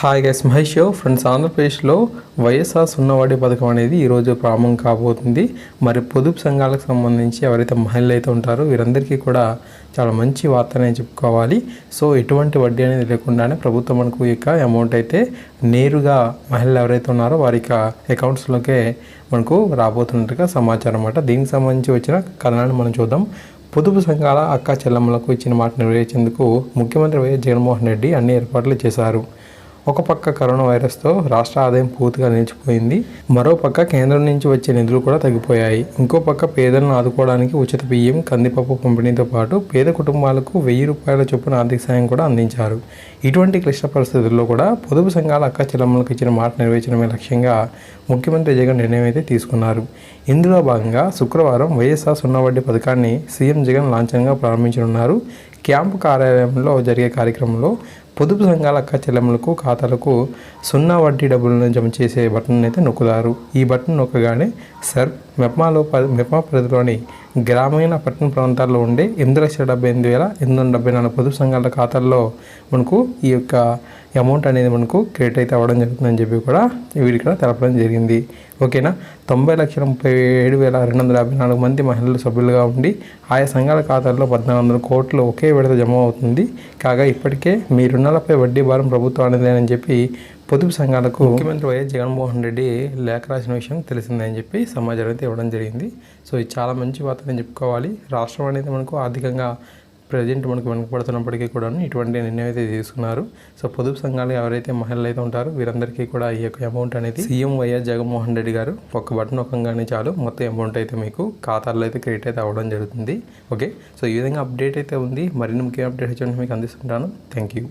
Hi guys Mahesh friends ఆంధ్రప్రదేశ్లో వైఎస్ఆర్ సున్నవాడి పథకం అనేది ఈరోజు ప్రారంభం కాబోతుంది. మరి పొదుపు సంఘాలకు సంబంధించి ఎవరైతే మహిళలు అయితే ఉంటారో వీరందరికీ కూడా చాలా మంచి వార్త అనేది చెప్పుకోవాలి. సో ఎటువంటి వడ్డీ అనేది లేకుండానే ప్రభుత్వం మనకు యొక్క అమౌంట్ అయితే నేరుగా మహిళలు ఎవరైతే ఉన్నారో వారి యొక్క అకౌంట్స్లోకే మనకు రాబోతున్నట్టుగా సమాచారం అన్నమాట. దీనికి సంబంధించి వచ్చిన కథనాన్ని మనం చూద్దాం. పొదుపు సంఘాల అక్క చెల్లమ్మలకు ఇచ్చిన మాట నెరవేర్చేందుకు ముఖ్యమంత్రి వైఎస్ జగన్మోహన్ రెడ్డి అన్ని ఏర్పాట్లు చేశారు. ఒక పక్క కరోనా వైరస్తో రాష్ట్ర ఆదాయం పూర్తిగా నిలిచిపోయింది మరో పక్క కేంద్రం నుంచి వచ్చే నిధులు కూడా తగ్గిపోయాయి. ఇంకో పక్క పేదలను ఆదుకోవడానికి ఉచిత బియ్యం కందిపప్పు పంపిణీతో పాటు పేద కుటుంబాలకు వెయ్యి రూపాయల చొప్పున ఆర్థిక సాయం కూడా అందించారు. ఇటువంటి క్లిష్ట పరిస్థితుల్లో కూడా పొదుపు సంఘాల అక్క చెల్లమ్మలకు ఇచ్చిన మాట నెరవేర్చడమే లక్ష్యంగా ముఖ్యమంత్రి జగన్ నిర్ణయం అయితే తీసుకున్నారు. ఇందులో భాగంగా శుక్రవారం వైఎస్ఆర్ సున్నా వడ్డీ పథకాన్ని సీఎం జగన్ లాంఛనంగా ప్రారంభించనున్నారు. క్యాంపు కార్యాలయంలో జరిగే కార్యక్రమంలో పొదుపు సంఘాల అక్క చెల్లెములకు ఖాతాలకు సున్నా వడ్డీ డబ్బులను జమ చేసే బటన్ అయితే నొక్కుతారు. ఈ బటన్ నొక్కగానే సర్ మెప్మాలో మెప్మా పరిధిలోని గ్రామీణ పట్టణ ప్రాంతాల్లో ఉండే ఎనిమిది లక్షల డెబ్బై ఎనిమిది వేల ఎనిమిది వందల డెబ్బై నాలుగు పొదుపు సంఘాల ఖాతాల్లో మనకు ఈ యొక్క అమౌంట్ అనేది మనకు క్రియేట్ అయితే అవ్వడం జరుగుతుందని చెప్పి కూడా వీరికి తెలపడం జరిగింది. ఓకేనా తొంభై లక్షల ముప్పై ఏడు వేల రెండు వందల యాభై నాలుగు మంది మహిళలు సభ్యులుగా ఉండి ఆయా సంఘాల ఖాతాల్లో పద్నాలుగు వందల కోట్లు ఒకే విడత జమ అవుతుంది. కాగా ఇప్పటికే మీ రుణాలపై వడ్డీ భారం ప్రభుత్వం అనేదేనని చెప్పి పొదుపు సంఘాలకు ముఖ్యమంత్రి వైఎస్ జగన్మోహన్ రెడ్డి లేఖ రాసిన విషయం తెలిసిందని చెప్పి సమాచారం అయితే ఇవ్వడం జరిగింది. సో ఇది చాలా మంచి వార్త అని చెప్పుకోవాలి. రాష్ట్రం అనేది మనకు ఆర్థికంగా ప్రజెంట్ మనకు వెనుకబడుతున్నప్పటికీ కూడా ఇటువంటి నిర్ణయం అయితే తీసుకున్నారు. సో పొదుపు సంఘాలు ఎవరైతే మహిళలు అయితే ఉంటారో వీరందరికీ కూడా ఈ యొక్క అమౌంట్ అనేది సీఎం వైఎస్ జగన్మోహన్ రెడ్డి గారు ఒక బటన్ ఒకంగానే చాలు. మొత్తం అమౌంట్ అయితే మీకు ఖాతాల్లో అయితే క్రియేట్ అయితే అవ్వడం జరుగుతుంది. ఓకే? సో ఈ విధంగా అప్డేట్ అయితే ఉంది. మరిన్ని ముఖ్య అప్డేట్ వచ్చి మీకు అందిస్తుంటాను. Thank you